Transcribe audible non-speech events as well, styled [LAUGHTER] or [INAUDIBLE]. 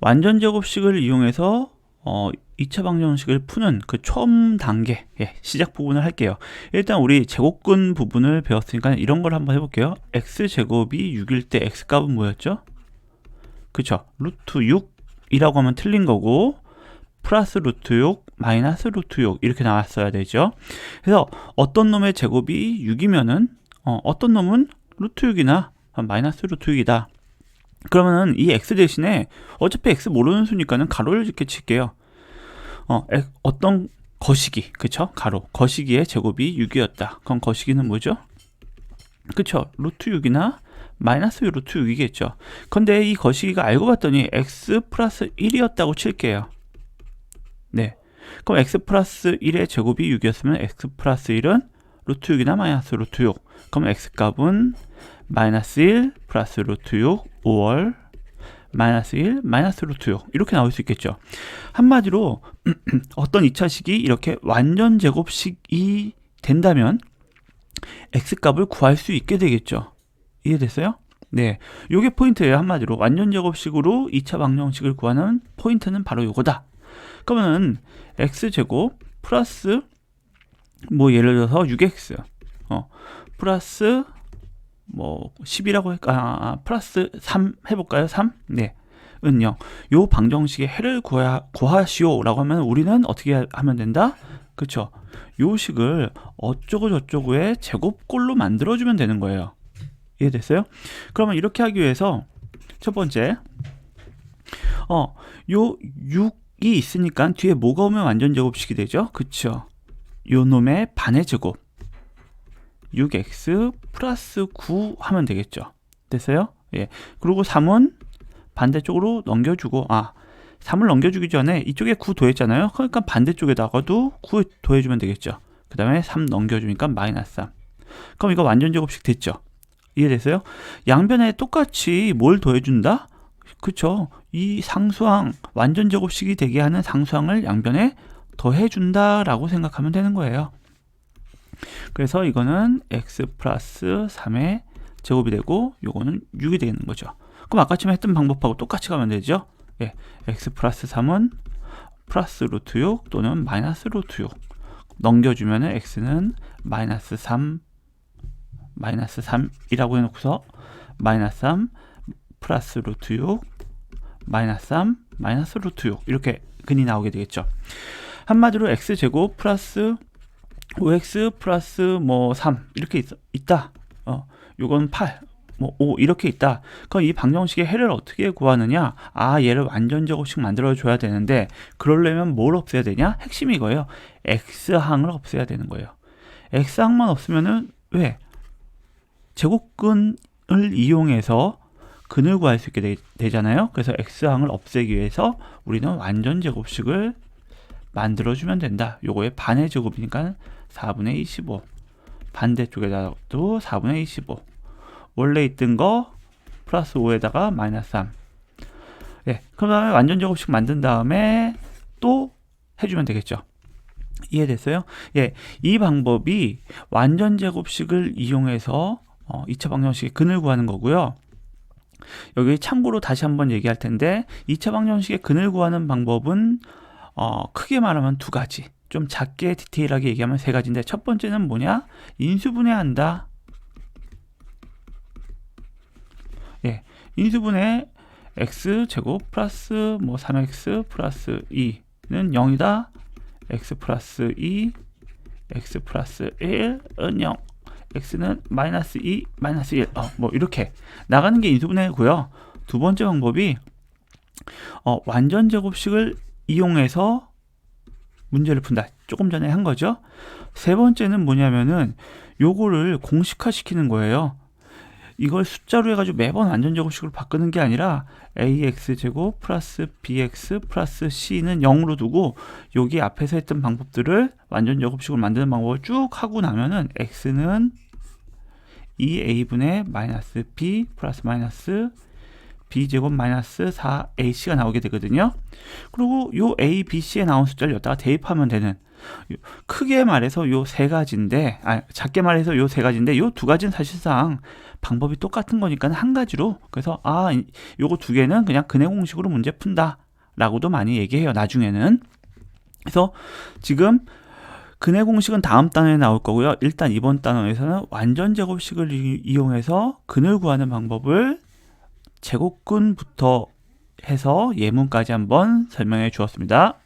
완전 제곱식을 이용해서 어, 2차 방정식을 푸는 그 처음 단계 예, 시작 부분을 할게요. 일단 우리 제곱근 부분을 배웠으니까 이런 걸 한번 해볼게요. x 제곱이 6일 때 x 값은 뭐였죠? 그쵸? 루트 6이라고 하면 틀린 거고 플러스 루트 6 마이너스 루트 6 이렇게 나왔어야 되죠. 그래서 어떤 놈의 제곱이 6이면은 어, 어떤 놈은 루트 6이나 마이너스 루트 6이다. 그러면은 이 x 대신에 어차피 x 모르는 수니까는 가로를 이렇게 칠게요. 어, 에- 어떤 거시기, 그쵸? 가로. 거시기의 제곱이 6이었다. 그럼 거시기는 뭐죠? 그쵸? 루트 6이나 마이너스 루트 6이겠죠. 근데 이 거시기가 알고 봤더니 x 플러스 1이었다고 칠게요. 네. 그럼 x 플러스 1의 제곱이 6이었으면 x 플러스 1은 루트 6이나 마이너스 루트 6. 그럼 x 값은 마이너스 1 플러스 루트 6 5월 마이너스 1 마이너스 루트 6 이렇게 나올 수 있겠죠. 한마디로 [CLEARS THROAT] 어떤 2차식이 이렇게 완전 제곱식이 된다면 x 값을 구할 수 있게 되겠죠. 이해됐어요? 네. 요게 포인트예요. 한마디로 완전 제곱식으로 2차 방정식을 구하는 포인트는 바로 요거다. 그러면 x 제곱 플러스 뭐 예를 들어서 6x 어 플러스 뭐 10이라고 할까? 아, 아, 플러스 3 해볼까요? 3? 네. 은요. 요 방정식의 해를 구하, 구하시오 라고 하면 우리는 어떻게 하- 하면 된다? 그쵸? 요 식을 어쩌고 저쩌고의 제곱꼴로 만들어주면 되는 거예요. 이해됐어요? 그러면 이렇게 하기 위해서 첫 번째, 어, 요 6이 있으니까 뒤에 뭐가 오면 완전 제곱식이 되죠? 그쵸? 요 놈의 반의 제곱. 6x 플러스 9 하면 되겠죠. 됐어요? 예. 그리고 3은 반대쪽으로 넘겨주고, 아, 3을 넘겨주기 전에 이쪽에 9 더했잖아요. 그러니까 반대쪽에다가도 9 더해주면 되겠죠. 그 다음에 3 넘겨주니까 마이너스 3. 그럼 이거 완전 제곱식 됐죠? 이해됐어요? 양변에 똑같이 뭘 더해준다? 그쵸. 이 상수항, 완전 제곱식이 되게 하는 상수항을 양변에 더해준다라고 생각하면 되는 거예요. 그래서 이거는 x 플러스 3의 제곱이 되고 요거는 6이 되는 거죠. 그럼 아까처럼 했던 방법하고 똑같이 가면 되죠. 예, x 플러스 3은 플러스 루트 6 또는 마이너스 루트 6 넘겨주면 은 x는 마이너스 3 마이너스 3이라고 해놓고서 마이너스 3 플러스 루트 6 마이너스 3 마이너스 루트 6 이렇게 근이 나오게 되겠죠. 한마디로 x 제곱 플러스 5x 플러스 뭐 3 이렇게 있, 있다. 어, 요건 8, 뭐5 이렇게 있다. 그럼 이 방정식의 해를 어떻게 구하느냐? 아, 얘를 완전 제곱식 만들어 줘야 되는데 그러려면 뭘 없애야 되냐? 핵심이 이거예요. x항을 없애야 되는 거예요. x항만 없으면은 왜? 제곱근을 이용해서 근을 구할 수 있게 되, 잖아요 그래서 x항을 없애기 위해서 우리는 완전 제곱식을 만들어주면 된다. 요거의 반의 제곱이니까 4분의 25. 반대쪽에다도 4분의 25. 원래 있던 거 플러스 5에다가 마이너스 3. 예. 그 다음에 완전 제곱식 만든 다음에 또 해주면 되겠죠. 이해됐어요? 예. 이 방법이 완전 제곱식을 이용해서 어, 2차 방정식의 근을 구하는 거고요. 여기 참고로 다시 한번 얘기할 텐데 2차 방정식의 근을 구하는 방법은 어, 크게 말하면 두 가지. 좀 작게 디테일하게 얘기하면 세 가지인데 첫 번째는 뭐냐? 인수분해한다. 예. 인수분해 x 제곱 플러스 뭐 3x 플러스 2는 0이다. x 플러스 2 x 플러스 1은 0 x는 마이너스 2 마이너스 1 어, 뭐 이렇게 나가는 게 인수분해고요. 두 번째 방법이 어, 완전 제곱식을 이용해서 문제를 푼다. 조금 전에 한 거죠. 세 번째는 뭐냐면은 요거를 공식화 시키는 거예요. 이걸 숫자로 해가지고 매번 완전 제곱식으로 바꾸는 게 아니라 ax 제곱 플러스 bx 플러스 c는 0으로 두고 여기 앞에서 했던 방법들을 완전 제곱식으로 만드는 방법을 쭉 하고 나면은 x는 2a분의 마이너스 b 플러스 마이너스 b제곱 마이너스 4ac가 나오게 되거든요. 그리고 요 a, b, c에 나온 숫자를 여기다가 대입하면 되는 요- 크게 말해서 요 세 가지인데 아 작게 말해서 요 세 가지인데 요 두 가지는 사실상 방법이 똑같은 거니까 한 가지로 그래서 아 이- 요거 두 개는 그냥 근해 공식으로 문제 푼다 라고도 많이 얘기해요 나중에는 그래서 지금 근해 공식은 다음 단어에 나올 거고요 일단 이번 단어에서는 완전 제곱식을 이- 이용해서 근을 구하는 방법을 제곱근부터 해서 예문까지 한번 설명해 주었습니다.